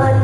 เ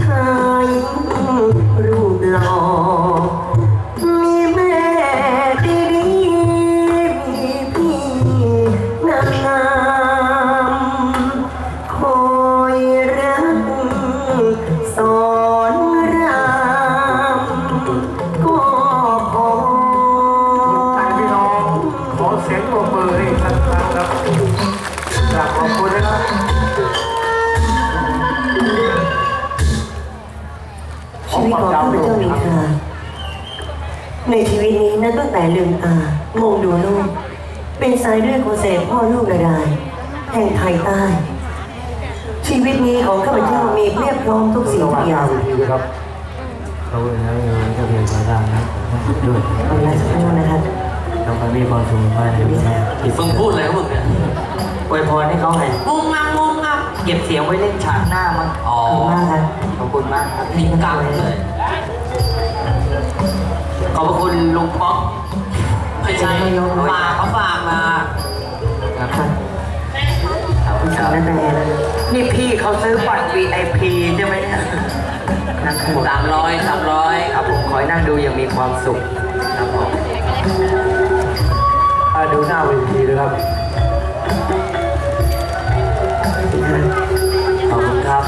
ชายรูปหล่อมีแม่ดีๆมีพี่นางงามคอยรักสอนรามก็ขอท่านพี่น้องขอเสียงปรบมือให้ท่านครั้งครับกราบขอบคุณนะครับ วิตของข้าพเจ้ามีค่าในชีวิตนี้นั้นตั้งแต่ลืมตามองดูโลก เป็นสายเลือดของเสด็จพ่อลูกนารายณ์แห่งไทยใต้ ชีวิตนี้ของข้าพเจ้ามีเรียบพร้อมทุกสิ่งทุกอย่างครับเขาเลยนะจะเรียนภาษานะด้วยขออนุญาตสักครู่นะครับเราก็มีความสุขมากเลยแม่มึงพูดอะไรของมึงเนี่ยอวยพรให้เขาให้งงงังงงงัง เก็บเสียงไว้เล่นฉากหน้ามั้งอ๋อ ขอบคุณมากครับ ขอบคุณมากครับนี่กังเลยขอบพระคุณลุงป๊อกไม่ใช่ฝากเขาฝากมาครับขอบคุณครับนั่นแหละนี่พี่เขาซื้อบัตร VIP ใช่ไหมเนี่ยนั่งข้างบนสามร้อยสามร้อยครับผมขอให้นั่งดูอย่างมีความสุขครับผม อ่าดูหน้าเวทีด้วยครับ ขอบคุณครับ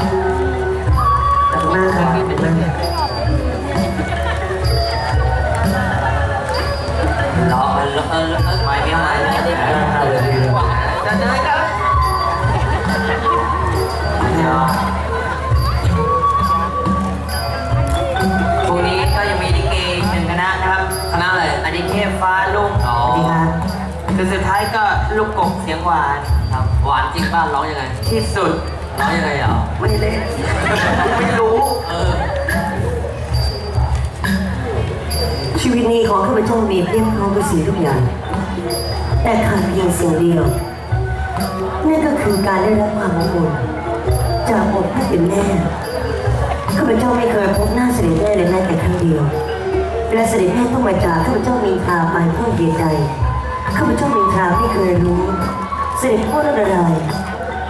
ขอบคุณมากครับขอบคุณมากรอเออเออเออไปไม่ไหวหน้าเวทีเลยจะเดินกันพรุ่งนี้ก็ยังมีลิเกอีกหนึ่งคณะนะครับ คณะอะไรอันนี้เทพฟ้าลูกอ๋อคือสุดท้ายก็ลูกกบเสียงหวาน รับหวานจริงบ้านร้องยังไง ที่สุด ร้องยังไงเหรอไม่เล่นไม่รู้ เออ ชีวิตนี้ของข้าพเจ้ามีเพียงพร้อมทุกสิ่งทุกอย่าง แต่ขาดเพียงสิ่งเดียว นั่นก็คือการได้รับความอบอุ่นจากอกผู้เป็นแม่ ข้าพเจ้าไม่เคยพบหน้าเสด็จแม่เลยแม้แต่ครั้งเดียว และเสด็จแม่ต้องมาจากข้าพเจ้ามีทาไปเพื่อเหตุใดข้าพเจ้ามีทาไม่เคยรู้ เสด็จพ่อนั่นอะไร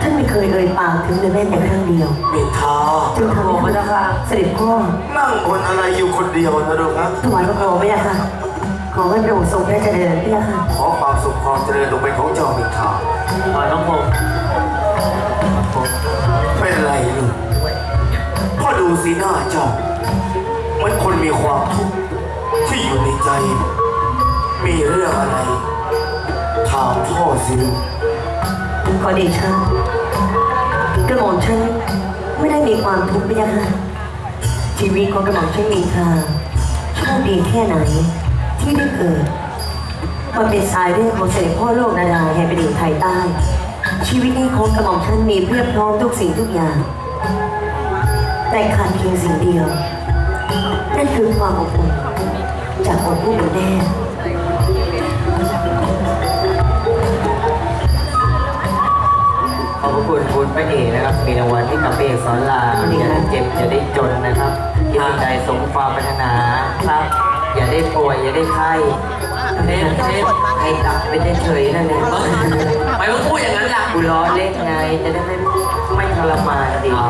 ท่านไม่เคยเอ่ยปากถึงเลยแม้แต่ครั้งเดียวมิทาจึงทำให้ข้าพเจ้าเสด็จพ่อนั่งบนอะไรอยู่คนเดียวนะลูกนะถวายพระโคมไม่ได้ค่ะ ขอให้พระองค์ทรงพระเจริญไม่ได้ค่ะ ขอความสุขความเจริญลงเป็นของเจ้ามิทาถอยน้องผมเป็นไรลูกพ่อดูสีหน้าเจ้าเหมันคนมีความทุกข์ที่อยู่ในใจ มีเรื่องอะไรถามพ่อสิลูก ขอเดชะกระหม่อมฉันไม่ได้มีความทุกข์ไม่ได้ค่ะชีวิตของกระหม่อมฉันมีทางโชคดีแค่ไหน ที่ได้เกิดมาเป็นสายเลือดของเสด็จพ่อโลกนาราแห่งแผ่นดินไทยใต้ ชีวิตนี้ของกระหม่อมฉันมีเพียบพร้อมทุกสิ่งทุกอย่าง แต่ขาดเพียงสิ่งเดียว นั่นคือความอบอุ่นจากอกผู้เป็นแม่ ขอบพระคุณคุณพระเอกนะครับ มีรางวัลให้กับพระเอกสอนรามอย่าได้เจ็บอย่าได้จนนะครับที่ใจสมความปรารถนาครับ อย่าได้ป่วยอย่าได้ไข้เทสเทสให้ตับไปเฉยๆนั่นเองไม่ต้องพูดอย่างนั้นล่ะกูล้อเล่นไงจะได้ไม่ไม่ทรมานดิอ๋อ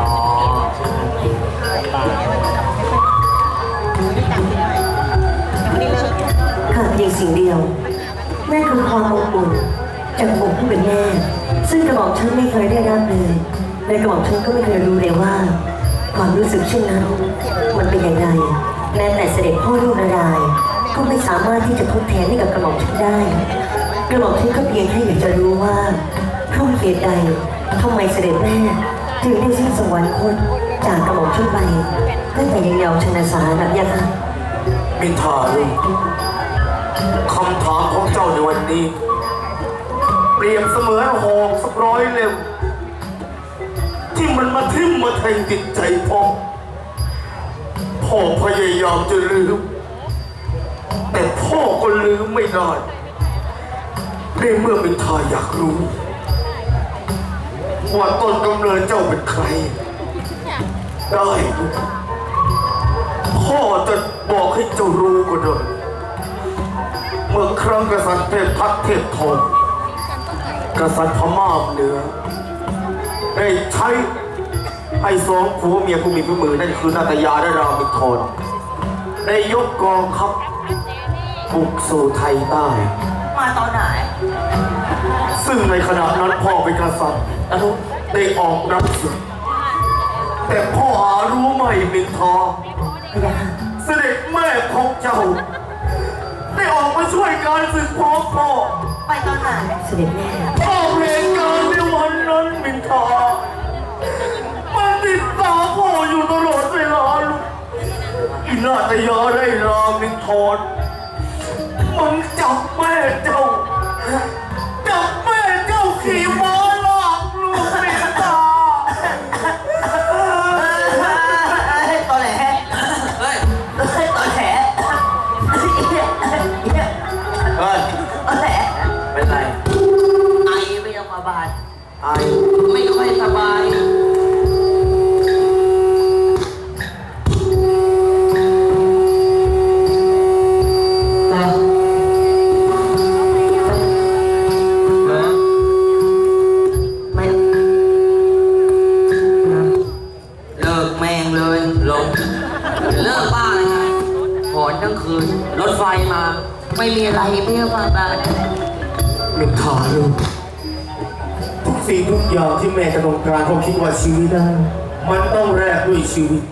ขาดเพียงสิ่งเดียวนั่นคือความอบอุ่นจากอกผู้เป็นแม่ ซึ่งกระบอกฉันไม่เคยได้รับเลยและกระบอกฉันก็ไม่เคยรู้เลยว่า ความรู้สึกเช่นนั้น มันเป็นอย่างไรแม้แต่เสด็จพ่อลูกนารายก็ไม่สามารถที่จะทดแทนให้กับกระบอกฉันได้ กระบอกฉันก็เพียงแค่อยากจะรู้ว่าเพราะเหตุใดทำไมเสด็จแม่ถึงได้สิ้นสวรรคตจากกระบอกฉันไปตั้งแต่ยังเยาว์ชนะสาแบบยังคะมินทาลูกคำถามของเจ้าในวันนี้ ปรียบเสมือนหอกสักร้อยเล่มที่มันมาทิ่มมาแทงจิตใจพ่อพ่อพยายามจะลืม แต่พ่อก็ลืมไม่ได้ในเมื่อเมินทาอยากรู้ ว่าต้นกำเนิดเจ้าเป็นใคร ได้ลูกพ่อจะบอกให้เจ้ารู้ก็ได้เมื่อครั้งกษัตริย์เทพทัตเทพทอง กษัตริย์พม่าเหนือได้ใช้ให้สองผัวเมียผู้มีฝีมือนั่นคือนาตยาและรามอินทรได้ยกกองทัพบุกสู่ไทยใต้ มาตอนไหน ซึ่งในขณะนั้นพ่อเป็นกษัตริย์ได้ออกรับศึกแต่พ่อหารู้ไหมมินทองพยาค่ะเสด็จแม่ของเจ้า ได้ออกมาช่วยการศึกพร้อมพ่อ ไปตอนไหนเสด็จแม่พ่อเพลงการในวันนั้นมินทามันติดตามพ่ออยู่ตลอดเวลาลูกอินาตยาได้รามินทรมันจับแม่เจ้า จับแม่เจ้าขี่ม้าลากลูกมินทาตอนแหลเฮ้ยตอนแหลเฮ้ย ไอไม่ค่อยสบาย ไม่เลิกแม่งเลยลงเลิกบ้าเลยไงหอนทั้งคืน รถไฟมา ไม่มีอะไรไม่ต้องมาบาดมินทาลูกทุก สิ่งทุกอย่างที่แม่จะต้องการเขาคิดว่าชีวิตนั้มันต้องแลกด้วยชีวิต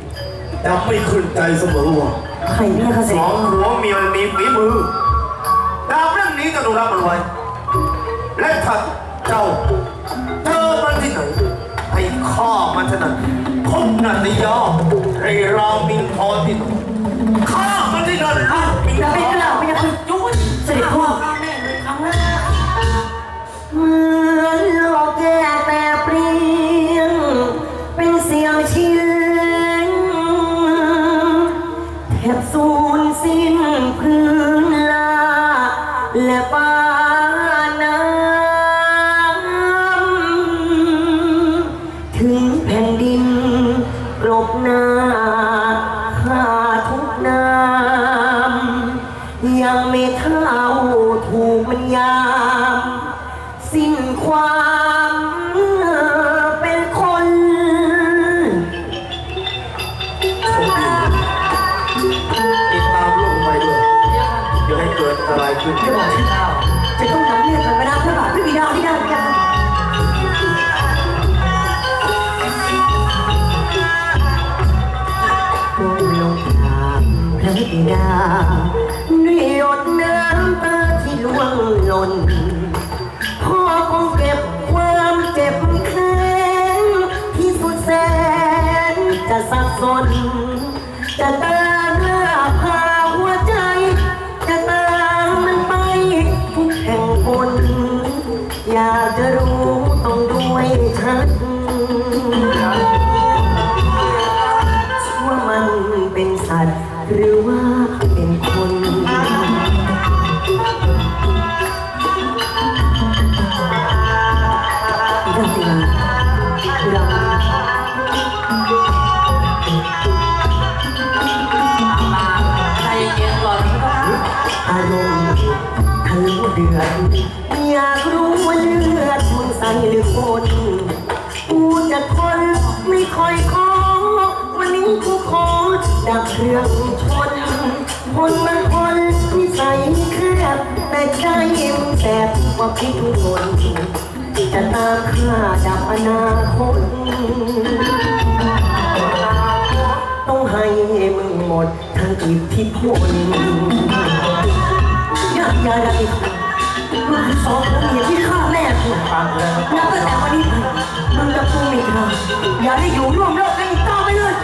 จำไม่ขึ้นใจเสมอว่าใครเนี่ยเขาเสสองหัวเมียมันมีฝีมือดาบเรื่องนี้จะต้องรับมันไว้ และถ้าเจ้าเจอมันที่ไหนให้ฆ่ามันเถอะนะพบนันยาไอ้รามินทรที่ไหนฆ่ามันที่นั่นลูกมินอย่าทไปกรล่าวพยาค่ะยุ้ยเสด็จพ่อ ความเป็นคนติดตามลูกไปด้วยอย่าให้เกิดอะไรขึ้นจะบอกที่เราจะต้องนำเรียกกันไปนะพระบาทไม่มีดาวที่ได้ไม่ได้โอ้ลงทางพระบิดาด้วยหยดน้ำตาที่ล่วงหล่น สับสน จะตามเลือพาหัวใจ จะตามมันไปทุกแห่งหนอยากจะรู้ต้องด้วยชัดว่ามันเป็นสัตว์หรือว่า อารมณ์ทะลุเดือดอยากรู้ว่าเลือดมึงใสหรือคนกูจะทนไม่ค่อยขอวันนี้กูขอดับเครื่องชนคนมันคนนิสัยแคบแต่ใจมึงแสบกว่าพิษทุกคนจะตามฆ่าดับอนาคตต้องให้มึงหมดทั้งอิทธิพลอ ยาดาบิดมันคือสองผัวเมียที่ฆ่าแม่คุณฟังนับตั้งแต่วันนี้ไปมึงกับกูมิตรเราอย่าได้อยู่ร่วมโลกกันอีกต่อไปเลย